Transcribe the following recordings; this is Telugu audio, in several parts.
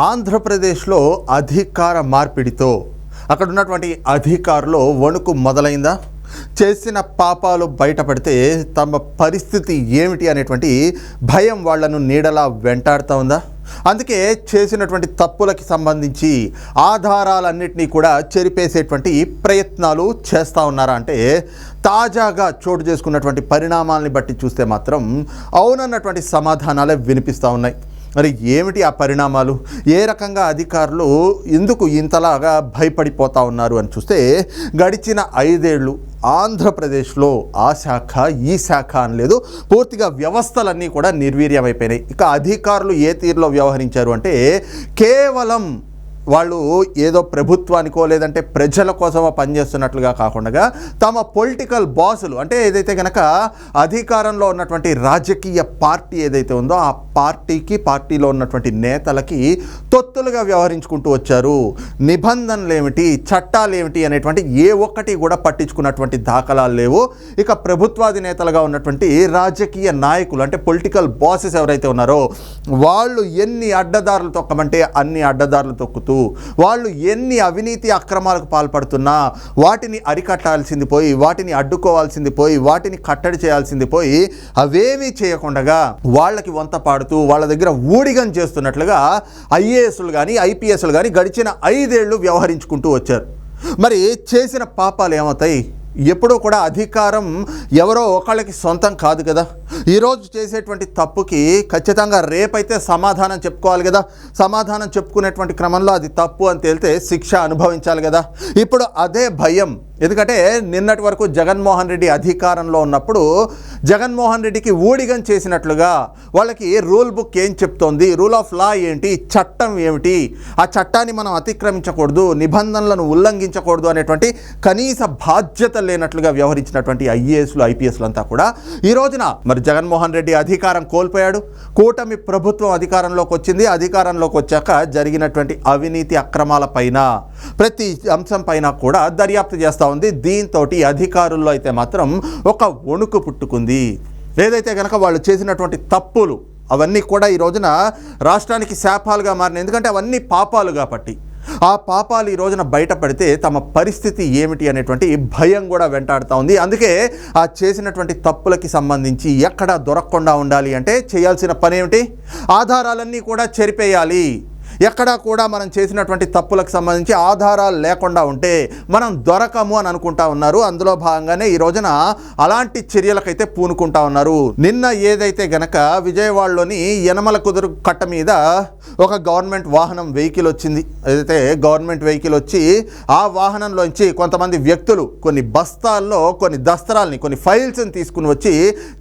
ఆంధ్రప్రదేశ్లో అధికార మార్పిడితో అక్కడ ఉన్నటువంటి అధికారులు వణుకు మొదలైందా? చేసిన పాపాలు బయటపడితే తమ పరిస్థితి ఏమిటి అనేటువంటి భయం వాళ్ళను నీడలా వెంటాడుతూ ఉందా? అందుకే చేసినటువంటి తప్పులకి సంబంధించి ఆధారాలన్నింటినీ కూడా చెరిపేసేటువంటి ప్రయత్నాలు చేస్తూ ఉన్నారా అంటే తాజాగా చోటు చేసుకున్నటువంటి పరిణామాలని బట్టి చూస్తే మాత్రం అవునన్నటువంటి సమాధానాలే వినిపిస్తూ ఉన్నాయి. మరి ఏమిటి ఆ పరిణామాలు? ఏ రకంగా అధికారులు ఎందుకు ఇంతలాగా భయపడిపోతా ఉన్నారు అని చూస్తే గడిచిన ఐదేళ్ళు ఆంధ్రప్రదేశ్లో ఆ శాఖ ఈ శాఖ అని లేదు పూర్తిగా వ్యవస్థలన్నీ కూడా నిర్వీర్యమైపోయినాయి. ఇక అధికారులు ఏ తీరులో వ్యవహరించారు అంటే కేవలం వాళ్ళు ఏదో ప్రభుత్వానికో లేదంటే ప్రజల కోసమో పనిచేస్తున్నట్లుగా కాకుండా తమ పొలిటికల్ బాసులు అంటే ఏదైతే కనుక అధికారంలో ఉన్నటువంటి రాజకీయ పార్టీ ఏదైతే ఉందో ఆ పార్టీకి పార్టీలో ఉన్నటువంటి నేతలకి తొత్తులుగా వ్యవహరించుకుంటూ వచ్చారు. నిబంధనలు ఏమిటి చట్టాలు ఏమిటి అనేటువంటి ఏ ఒక్కటి కూడా పట్టించుకున్నటువంటి దాఖలాలు లేవు. ఇక ప్రభుత్వాధినేతలుగా ఉన్నటువంటి రాజకీయ నాయకులు అంటే పొలిటికల్ బాసెస్ ఎవరైతే ఉన్నారో వాళ్ళు ఎన్ని అడ్డదారులు తొక్కమంటే అన్ని అడ్డదారులు తొక్కుతూ వాళ్ళు ఎన్ని అవినీతి అక్రమాలకు పాల్పడుతున్నా వాటిని అరికట్టాల్సింది పోయి వాటిని అడ్డుకోవాల్సింది పోయి వాటిని కట్టడి చేయాల్సింది పోయి అవేమీ చేయకుండా వాళ్ళకి వంత పాడుతూ వాళ్ళ దగ్గర ఊడిగం చేస్తున్నట్లుగా అయ్యే ఐఏఎస్లు కానీ ఐపీఎస్లు కానీ గడిచిన ఐదేళ్ళు వ్యవహరించుకుంటూ వచ్చారు. మరి చేసిన పాపాలు ఏమవుతాయి? ఎప్పుడూ కూడా అధికారం ఎవరో ఒకళ్ళకి సొంతం కాదు కదా. ఈరోజు చేసేటువంటి తప్పుకి ఖచ్చితంగా రేపైతే సమాధానం చెప్పుకోవాలి కదా. సమాధానం చెప్పుకునేటువంటి క్రమంలో అది తప్పు అని తేలితే శిక్ష అనుభవించాలి కదా. ఇప్పుడు అదే భయం ఎందుకంటే నిన్నటి వరకు జగన్మోహన్ రెడ్డి అధికారంలో ఉన్నప్పుడు జగన్మోహన్ రెడ్డికి ఊడిగం చేసినట్లుగా వాళ్ళకి రూల్ బుక్ ఏం చెప్తోంది? రూల్ ఆఫ్ లా ఏంటి? చట్టం ఏమిటి? ఆ చట్టాన్ని మనం అతిక్రమించకూడదు నిబంధనలను ఉల్లంఘించకూడదు అనేటువంటి కనీస బాధ్యత లేనట్లుగా వ్యవహరించినటువంటి ఐఏఎస్లు ఐపీఎస్లు అంతా కూడా. ఈ రోజున మరి జగన్మోహన్ రెడ్డి అధికారం కోల్పోయాడు. కూటమి ప్రభుత్వం అధికారంలోకి వచ్చింది. అధికారంలోకి వచ్చాక జరిగినటువంటి అవినీతి అక్రమాల పైన ప్రతి అంశం పైన కూడా దర్యాప్తు చేస్తూ ఉంది. దీంతో అధికారుల్లో అయితే మాత్రం ఒక వణుకు పుట్టుకుంది. ఏదైతే కనుక వాళ్ళు చేసినటువంటి తప్పులు అవన్నీ కూడా ఈ రోజున రాష్ట్రానికి శాపాలుగా మారినాయి. ఎందుకంటే అవన్నీ పాపాలు కాబట్టి ఆ పాపాలు ఈ రోజున బయటపడితే తమ పరిస్థితి ఏమిటి అనేటువంటి భయం కూడా వెంటాడుతూ ఉంది. అందుకే ఆ చేసినటువంటి తప్పులకి సంబంధించి ఎక్కడ దొరకకుండా ఉండాలి అంటే చేయాల్సిన పని ఏమిటి ఆధారాలన్నీ కూడా చెరిపేయాలి. ఎక్కడా కూడా మనం చేసినటువంటి తప్పులకు సంబంధించి ఆధారాలు లేకుండా ఉంటే మనం దొరకము అని అనుకుంటా ఉన్నారు. అందులో భాగంగానే ఈ రోజున అలాంటి చర్యలకైతే పూనుకుంటా ఉన్నారు. నిన్న ఏదైతే గనక విజయవాడలోని యనమల కుదురు కట్ట మీద ఒక గవర్నమెంట్ వాహనం వెహికల్ వచ్చింది. ఏదైతే గవర్నమెంట్ వెహికల్ వచ్చి ఆ వాహనంలోంచి కొంతమంది వ్యక్తులు కొన్ని బస్తాల్లో కొన్ని దస్త్రాల్ని కొన్ని ఫైల్స్ని తీసుకుని వచ్చి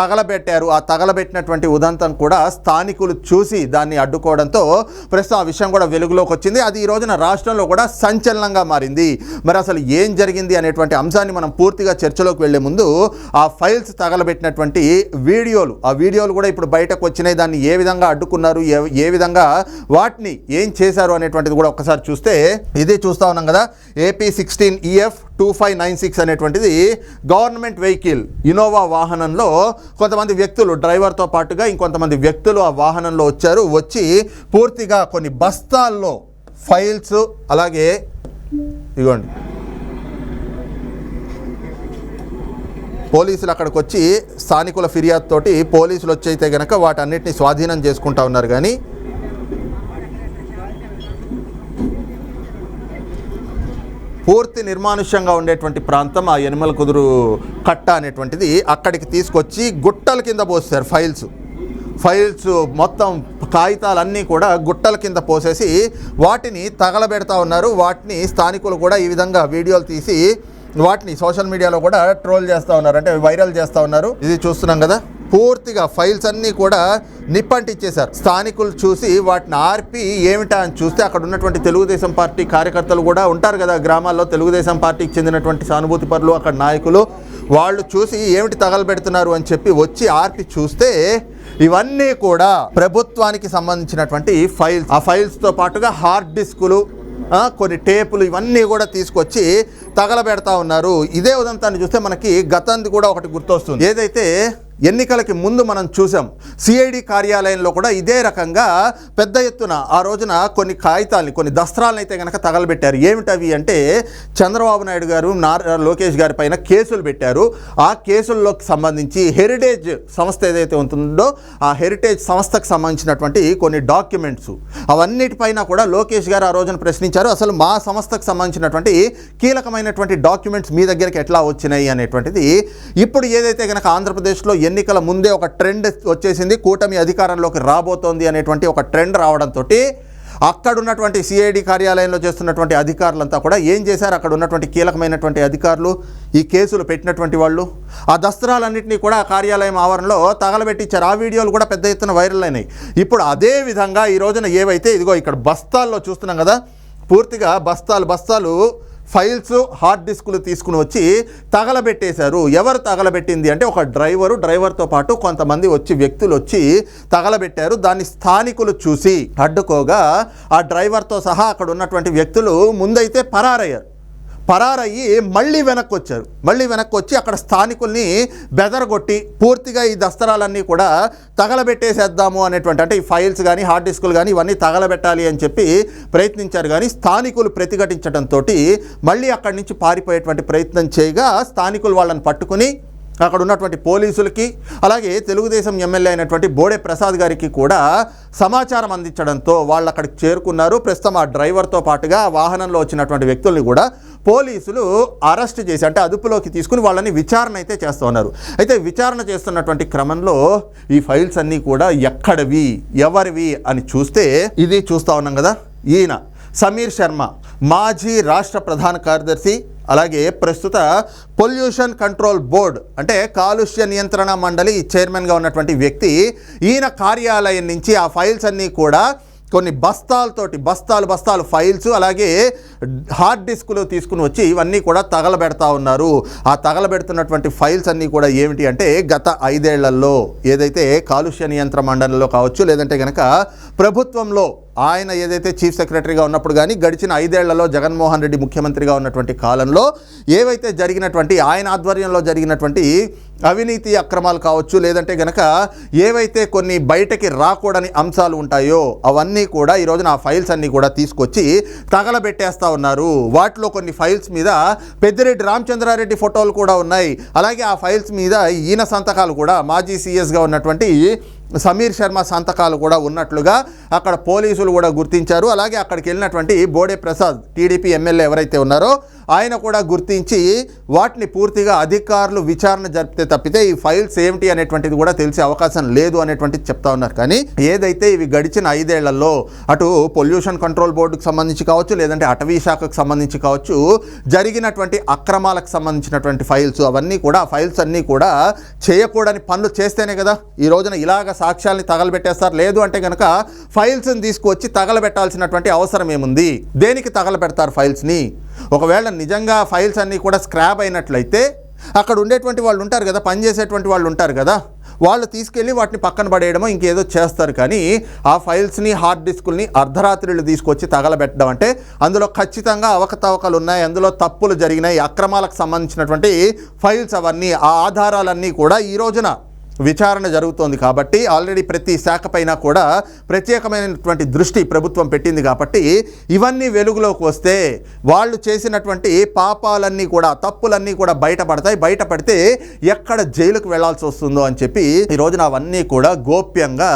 తగలబెట్టారు. ఆ తగలబెట్టినటువంటి ఉదంతం కూడా స్థానికులు చూసి దాన్ని అడ్డుకోవడంతో ప్రస్తుతం ఆ విషయం కూడా వెలుగులోకి వచ్చింది. అది ఈ రోజున రాష్ట్రంలో కూడా సంచలనంగా మారింది. మరి అసలు ఏం జరిగింది అనేటువంటి అంశాన్ని మనం పూర్తిగా చర్చలోకి వెళ్ళే ముందు ఆ ఫైల్స్ తగలబెట్టినటువంటి వీడియోలు ఆ వీడియోలు కూడా ఇప్పుడు బయటకు వచ్చినాయి. దాన్ని ఏ విధంగా అడ్డుకున్నారు ఏ- ఏ విధంగా వాటిని ఏం చేశారు అనేటువంటిది కూడా ఒకసారి చూస్తే ఇది చూస్తా ఉన్నాం కదా. AP sixteen EF two five nine six అనేటువంటిది గవర్నమెంట్ వెహికల్ ఇనోవా వాహనంలో కొంతమంది వ్యక్తులు డ్రైవర్తో పాటుగా ఇంకొంతమంది వ్యక్తులు ఆ వాహనంలో వచ్చారు. వచ్చి పూర్తిగా కొన్ని బస్తాల్లో ఫైల్స్ అలాగే ఇదిగోండి. పోలీసులు అక్కడికి వచ్చి స్థానికుల ఫిర్యాదుతోటి పోలీసులు వచ్చైతే అయితే గనక వాటన్నిటిని స్వాధీనం చేసుకుంటా ఉన్నారు. కానీ పూర్తి నిర్మానుష్యంగా ఉండేటువంటి ప్రాంతం ఆ ఎనిమల కుదురు కట్ట అనేటువంటిది అక్కడికి తీసుకొచ్చి గుట్టల కింద పోస్తారు ఫైల్స్. ఫైల్స్ మొత్తం కాగితాలన్నీ కూడా గుట్టల కింద పోసేసి వాటిని తగలబెడతా ఉన్నారు. వాటిని స్థానికులు కూడా ఈ విధంగా వీడియోలు తీసి వాటిని సోషల్ మీడియాలో కూడా ట్రోల్ చేస్తూ ఉన్నారు. అంటే వైరల్ చేస్తూ ఉన్నారు. ఇది చూస్తున్నాం కదా? పూర్తిగా ఫైల్స్ అన్నీ కూడా నిప్పంటిచ్చేశారు. స్థానికులు చూసి వాటిని ఆర్పి ఏమిటా అని చూస్తే అక్కడ ఉన్నటువంటి తెలుగుదేశం పార్టీ కార్యకర్తలు కూడా ఉంటారు కదా గ్రామాల్లో తెలుగుదేశం పార్టీకి చెందినటువంటి సానుభూతి పరులు అక్కడ నాయకులు. వాళ్ళు చూసి ఏమిటి తగలబెడుతున్నారు అని చెప్పి వచ్చి ఆర్పి చూస్తే ఇవన్నీ కూడా ప్రభుత్వానికి సంబంధించినటువంటి ఫైల్స్. ఆ ఫైల్స్తో పాటుగా హార్డ్ డిస్కులు కొన్ని టేపులు ఇవన్నీ కూడా తీసుకొచ్చి తగలబెడతా ఉన్నారు. ఇదే ఉదంతాన్ని చూస్తే మనకి గతంది కూడా ఒకటి గుర్తొస్తుంది. ఏదైతే ఎన్నికలకి ముందు మనం చూసాం. సిఐడి కార్యాలయంలో కూడా ఇదే రకంగా పెద్ద ఎత్తున ఆ రోజున కొన్ని కాగితాలని కొన్ని దస్త్రాలను అయితే కనుక తగలబెట్టారు. ఏమిటవి అంటే చంద్రబాబు నాయుడు గారు నారా లోకేష్ గారి పైన కేసులు పెట్టారు. ఆ కేసుల్లోకి సంబంధించి హెరిటేజ్ సంస్థ ఏదైతే ఉంటుందో ఆ హెరిటేజ్ సంస్థకు సంబంధించినటువంటి కొన్ని డాక్యుమెంట్స్. అవన్నిటిపైన కూడా లోకేష్ గారు ఆ రోజున ప్రశ్నించారు. అసలు మా సంస్థకు సంబంధించినటువంటి కీలకమైనటువంటి డాక్యుమెంట్స్ మీ దగ్గరికి ఎట్లా వచ్చినాయి అనేటువంటిది. ఇప్పుడు ఏదైతే కనుక ఆంధ్రప్రదేశ్లో ఎన్ని ఎన్నికల ముందే ఒక ట్రెండ్ వచ్చేసింది. కూటమి అధికారంలోకి రాబోతోంది అనేటువంటి ఒక ట్రెండ్ రావడంతో అక్కడున్నటువంటి సిఐడి కార్యాలయంలో చేస్తున్నటువంటి అధికారులంతా కూడా ఏం చేశారు? అక్కడ ఉన్నటువంటి కీలకమైనటువంటి అధికారులు ఈ కేసులు పెట్టినటువంటి వాళ్ళు ఆ దస్త్రాలన్నింటినీ కూడా ఆ కార్యాలయం ఆవరణలో తగలబెట్టించారు. ఆ వీడియోలు కూడా పెద్ద ఎత్తున వైరల్ అయినాయి. ఇప్పుడు అదే విధంగా ఈ రోజున ఏవైతే ఇదిగో ఇక్కడ బస్తాల్లో చూస్తున్నాం కదా పూర్తిగా బస్తాలు బస్తాలు ఫైల్స్ హార్డ్ డిస్కులు తీసుకుని వచ్చి తగలబెట్టేశారు. ఎవరు తగలబెట్టింది అంటే ఒక డ్రైవరు డ్రైవర్తో పాటు కొంతమంది వచ్చి వ్యక్తులు వచ్చి తగలబెట్టారు. దాన్ని స్థానికులు చూసి అడ్డుకోగా ఆ డ్రైవర్తో సహా అక్కడ ఉన్నటువంటి వ్యక్తులు ముందైతే పరారయ్యారు. పరారయ్యి మళ్ళీ వెనక్కి వచ్చారు మళ్ళీ వెనక్కి వచ్చి అక్కడ స్థానికుల్ని బెదరగొట్టి పూర్తిగా ఈ దస్తరాలన్నీ కూడా తగలబెట్టేసేద్దాము అనేటువంటి అంటే ఈ ఫైల్స్ కానీ హార్డ్ డిస్కులు కానీ ఇవన్నీ తగలబెట్టాలి అని చెప్పి ప్రయత్నించారు. కానీ స్థానికులు ప్రతిఘటించడంతో మళ్ళీ అక్కడి నుంచి పారిపోయేటువంటి ప్రయత్నం చేయగా స్థానికులు వాళ్ళని పట్టుకుని అక్కడ ఉన్నటువంటి పోలీసులకి అలాగే తెలుగుదేశం ఎమ్మెల్యే అయినటువంటి బోడే ప్రసాద్ గారికి కూడా సమాచారం అందించడంతో వాళ్ళు అక్కడికి చేరుకున్నారు. ప్రస్తుతం ఆ డ్రైవర్తో పాటుగా వాహనంలో వచ్చినటువంటి వ్యక్తుల్ని కూడా పోలీసులు అరెస్ట్ చేసి అంటే అదుపులోకి తీసుకుని వాళ్ళని విచారణ అయితే చేస్తూ ఉన్నారు. అయితే విచారణ చేస్తున్నటువంటి క్రమంలో ఈ ఫైల్స్ అన్నీ కూడా ఎక్కడవి ఎవరివి అని చూస్తే ఇది చూస్తూ ఉన్నాం కదా. ఈయన సమీర్ శర్మ మాజీ రాష్ట్ర ప్రధాన కార్యదర్శి అలాగే ప్రస్తుత పొల్యూషన్ కంట్రోల్ బోర్డ్ అంటే కాలుష్య నియంత్రణ మండలి చైర్మన్గా ఉన్నటువంటి వ్యక్తి ఈయన కార్యాలయం నుంచి ఆ ఫైల్స్ అన్నీ కూడా కొన్ని బస్తాలతోటి బస్తాలు బస్తాలు ఫైల్స్ అలాగే హార్డ్ డిస్కులు తీసుకుని వచ్చి ఇవన్నీ కూడా తగలబెడతా ఉన్నారు. ఆ తగలబెడుతున్నటువంటి ఫైల్స్ అన్నీ కూడా ఏమిటి అంటే గత ఐదేళ్ళలో ఏదైతే కాలుష్య నియంత్రణ మండలిలో కావచ్చు లేదంటే కనుక ప్రభుత్వంలో ఆయన ఏదైతే చీఫ్ సెక్రటరీగా ఉన్నప్పుడు కానీ గడిచిన ఐదేళ్ళలో జగన్మోహన్ రెడ్డి ముఖ్యమంత్రిగా ఉన్నటువంటి కాలంలో ఏవైతే జరిగినటువంటి ఆయన ఆధ్వర్యంలో జరిగినటువంటి అవినీతి అక్రమాలు కావచ్చు లేదంటే గనక ఏవైతే కొన్ని బయటకి రాకూడని అంశాలు ఉంటాయో అవన్నీ కూడా ఈరోజు నా ఆ ఫైల్స్ అన్నీ కూడా తీసుకొచ్చి తగలబెట్టేస్తా ఉన్నారు. వాటిలో కొన్ని ఫైల్స్ మీద పెద్దిరెడ్డి రామచంద్రారెడ్డి ఫోటోలు కూడా ఉన్నాయి. అలాగే ఆ ఫైల్స్ మీద ఈయన సంతకాలు కూడా మాజీ సీఎస్గా ఉన్నటువంటి సమీర్ శర్మ సంతకాలు కూడా ఉన్నట్లుగా అక్కడ పోలీసులు కూడా గుర్తించారు. అలాగే అక్కడికి వెళ్ళినటువంటి బోడే ప్రసాద్ టీడీపీ ఎమ్మెల్యే ఎవరైతే ఉన్నారో ఆయన కూడా గుర్తించి వాటిని పూర్తిగా అధికారులు విచారణ జరిపితే తప్పితే ఈ ఫైల్స్ ఏమిటి అనేటువంటిది కూడా తెలిసే అవకాశం లేదు అనేటువంటిది చెప్తా ఉన్నారు. కానీ ఏదైతే ఇవి గడిచిన ఐదేళ్ళలో అటు పొల్యూషన్ కంట్రోల్ బోర్డుకు సంబంధించి కావచ్చు లేదంటే అటవీ శాఖకు సంబంధించి కావచ్చు జరిగినటువంటి అక్రమాలకు సంబంధించినటువంటి ఫైల్స్ అవన్నీ కూడా ఫైల్స్ అన్నీ కూడా చేయకూడని పనులు చేస్తేనే కదా ఈ రోజున ఇలాగ సాక్ష్యాల్ని తగలబెట్టేస్తారు. లేదు అంటే కనుక ఫైల్స్ని తీసుకువచ్చి తగలబెట్టాల్సినటువంటి అవసరం ఏముంది? దేనికి తగలబెడతారు ఫైల్స్ని? ఒకవేళ నిజంగా ఫైల్స్ అన్నీ కూడా స్క్రాప్ అయినట్లయితే అక్కడ ఉండేటువంటి వాళ్ళు ఉంటారు కదా పనిచేసేటువంటి వాళ్ళు ఉంటారు కదా వాళ్ళు తీసుకెళ్ళి వాటిని పక్కన పడేయడమో ఇంకేదో చేస్తారు. కానీ ఆ ఫైల్స్ని హార్డ్ డిస్కుల్ని అర్ధరాత్రిలు తీసుకొచ్చి తగలబెట్టడం అంటే అందులో ఖచ్చితంగా అవకతవకలు ఉన్నాయి అందులో తప్పులు జరిగినాయి అక్రమాలకు సంబంధించినటువంటి ఫైల్స్ అవన్నీ ఆ ఆధారాలన్నీ కూడా ఈ రోజున విచారణ జరుగుతోంది కాబట్టి ఆల్రెడీ ప్రతి శాఖ పైన కూడా ప్రత్యేకమైనటువంటి దృష్టి ప్రభుత్వం పెట్టింది కాబట్టి ఇవన్నీ వెలుగులోకి వస్తే వాళ్ళు చేసినటువంటి పాపాలన్నీ కూడా తప్పులన్నీ కూడా బయటపడతాయి. బయటపడితే ఎక్కడ జైలుకు వెళ్ళాల్సి వస్తుందో అని చెప్పి ఈ రోజున అవన్నీ కూడా గోప్యంగా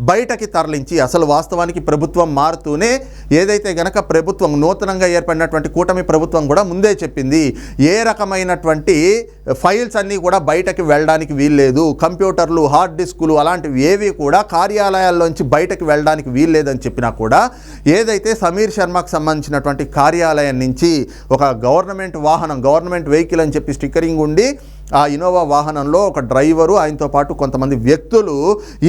బయటకి తరలించి అసలు వాస్తవానికి ప్రభుత్వం మారుతూనే ఏదైతే గనక ప్రభుత్వం నూతనంగా ఏర్పడినటువంటి కూటమి ప్రభుత్వం కూడా ముందే చెప్పింది ఏ రకమైనటువంటి ఫైల్స్ అన్నీ కూడా బయటకి వెళ్ళడానికి వీల్లేదు కంప్యూటర్లు హార్డ్ డిస్కులు అలాంటివి ఏవి కూడా కార్యాలయాల్లోంచి బయటకు వెళ్ళడానికి వీల్లేదని చెప్పినా కూడా ఏదైతే సమీర్ శర్మకు సంబంధించినటువంటి కార్యాలయం నుంచి ఒక గవర్నమెంట్ వాహనం గవర్నమెంట్ వెహికల్ అని చెప్పి స్టిక్కరింగ్ ఉండి ఆ ఇనోవా వాహనంలో ఒక డ్రైవరు ఆయనతో పాటు కొంతమంది వ్యక్తులు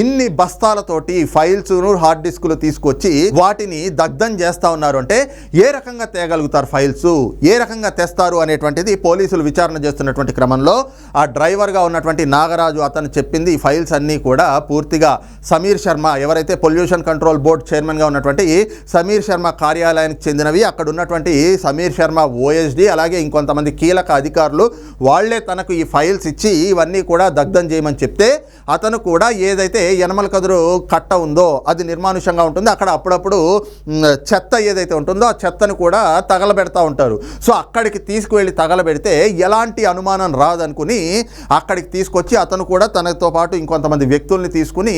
ఇన్ని బస్తాలతోటి ఫైల్స్ను హార్డ్ డిస్కులు తీసుకొచ్చి వాటిని దగ్ధం చేస్తా ఉన్నారు. అంటే ఏ రకంగా తేగలుగుతారు ఫైల్స్? ఏ రకంగా తెస్తారు అనేటువంటిది పోలీసులు విచారణ చేస్తున్నటువంటి క్రమంలో ఆ డ్రైవర్గా ఉన్నటువంటి నాగరాజు అతను చెప్పింది. ఈ ఫైల్స్ అన్నీ కూడా పూర్తిగా సమీర్ శర్మ ఎవరైతే పొల్యూషన్ కంట్రోల్ బోర్డ్ చైర్మన్గా ఉన్నటువంటి సమీర్ శర్మ కార్యాలయానికి చెందినవి అక్కడ ఉన్నటువంటి సమీర్ శర్మ ఓఎస్డి అలాగే ఇంకొంతమంది కీలక అధికారులు వాళ్ళే తనకు ఈ ఫైల్స్ ఇచ్చి ఇవన్నీ కూడా దగ్ధం చేయమని చెప్తే అతను కూడా ఏదైతే యనమల కదురు కట్ట ఉందో అది నిర్మానుషంగా ఉంటుంది. అక్కడ అప్పుడప్పుడు చెత్త ఏదైతే ఉంటుందో ఆ చెత్తను కూడా తగలబెడతా ఉంటారు. సో అక్కడికి తీసుకువెళ్ళి తగలబెడితే ఎలాంటి అనుమానం రాదనుకుని అక్కడికి తీసుకొచ్చి అతను కూడా తనతో పాటు ఇంకొంతమంది వ్యక్తుల్ని తీసుకుని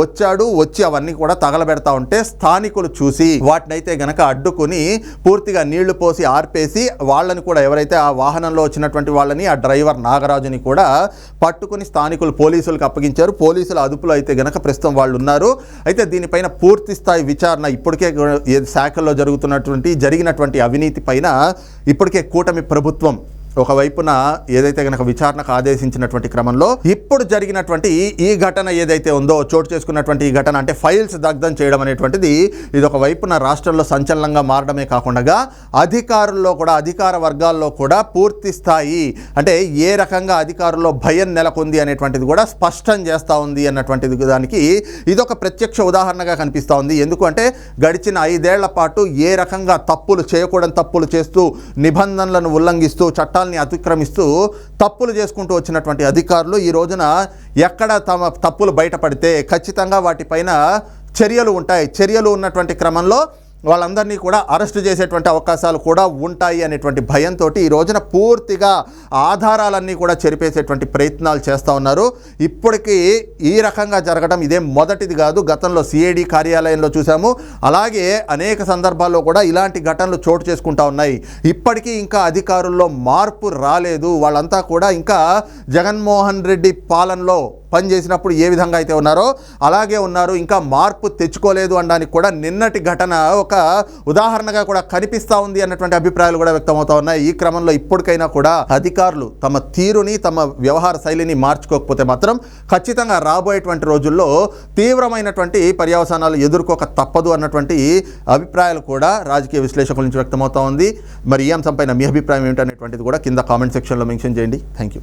వచ్చాడు. వచ్చి అవన్నీ కూడా తగలబెడతా ఉంటే స్థానికులు చూసి వాటినైతే గనక అడ్డుకుని పూర్తిగా నీళ్ళు పోసి ఆర్పేసి వాళ్ళని కూడా ఎవరైతే ఆ వాహనంలో వచ్చినటువంటి వాళ్ళని ఆ డ్రైవర్ నాగ నాగరాజుని కూడా పట్టుకుని స్థానికులు పోలీసులకు అప్పగించారు. పోలీసుల అదుపులో అయితే గనక ప్రస్తుతం వాళ్ళు ఉన్నారు. అయితే దీనిపైన పూర్తి స్థాయి విచారణ ఇప్పటికే శాఖల్లో జరుగుతున్నటువంటి జరిగినటువంటి అవినీతి పైన ఇప్పటికే కూటమి ప్రభుత్వం ఒకవైపున ఏదైతే గనక విచారణకు ఆదేశించినటువంటి క్రమంలో ఇప్పుడు జరిగినటువంటి ఈ ఘటన ఏదైతే ఉందో చోటు చేసుకున్నటువంటి ఈ ఘటన అంటే ఫైల్స్ దగ్ధం చేయడం అనేటువంటిది ఇది ఒక వైపున రాష్ట్రంలో సంచలనంగా మారడమే కాకుండా అధికారుల్లో కూడా అధికార వర్గాల్లో కూడా పూర్తి స్థాయి అంటే ఏ రకంగా అధికారుల్లో భయం నెలకొంది అనేటువంటిది కూడా స్పష్టం చేస్తూ ఉంది అన్నటువంటిది దానికి ఇదొక ప్రత్యక్ష ఉదాహరణగా కనిపిస్తూ ఉంది. ఎందుకంటే గడిచిన ఐదేళ్ళ పాటు ఏ రకంగా తప్పులు చేయకూడని తప్పులు చేస్తూ నిబంధనలను ఉల్లంఘిస్తూ చట్టాలు చట్టాలని అతిక్రమిస్తూ తప్పులు చేసుకుంటూ వచ్చినటువంటి అధికారులు ఈ రోజున ఎక్కడ తమ తప్పులు బయటపడితే ఖచ్చితంగా వాటిపైన చర్యలు ఉంటాయి. చర్యలు ఉన్నటువంటి క్రమంలో వాళ్ళందరినీ కూడా అరెస్ట్ చేసేటువంటి అవకాశాలు కూడా ఉంటాయి అనేటువంటి భయంతో ఈ రోజున పూర్తిగా ఆధారాలన్నీ కూడా చెరిపేసేటువంటి ప్రయత్నాలు చేస్తూ ఉన్నారు. ఇప్పటికీ ఈ రకంగా జరగడం ఇదే మొదటిది కాదు. గతంలో సిఐడి కార్యాలయంలో చూసాము అలాగే అనేక సందర్భాల్లో కూడా ఇలాంటి ఘటనలు చోటు చేసుకుంటా ఉన్నాయి. ఇప్పటికీ ఇంకా అధికారుల్లో మార్పు రాలేదు. వాళ్ళంతా కూడా ఇంకా జగన్మోహన్ రెడ్డి పాలనలో పనిచేసినప్పుడు ఏ విధంగా అయితే ఉన్నారో అలాగే ఉన్నారు. ఇంకా మార్పు తెచ్చుకోలేదు అనడానికి కూడా నిన్నటి ఘటన ఒక ఉదాహరణగా కూడా కనిపిస్తూ ఉంది అన్నటువంటి అభిప్రాయాలు కూడా వ్యక్తమవుతా ఉన్నాయి. ఈ క్రమంలో ఇప్పటికైనా కూడా అధికారులు తమ తీరుని తమ వ్యవహార శైలిని మార్చుకోకపోతే మాత్రం ఖచ్చితంగా రాబోయేటువంటి రోజుల్లో తీవ్రమైనటువంటి పర్యవసానాలు ఎదుర్కోక తప్పదు అన్నటువంటి అభిప్రాయాలు కూడా రాజకీయ విశ్లేషకుల నుంచి వ్యక్తమవుతా ఉంది. మరి ఈ అంశంపైన మీ అభిప్రాయం ఏమిటనేటువంటిది కూడా కింద కామెంట్ సెక్షన్లో మెన్షన్ చేయండి. Thank you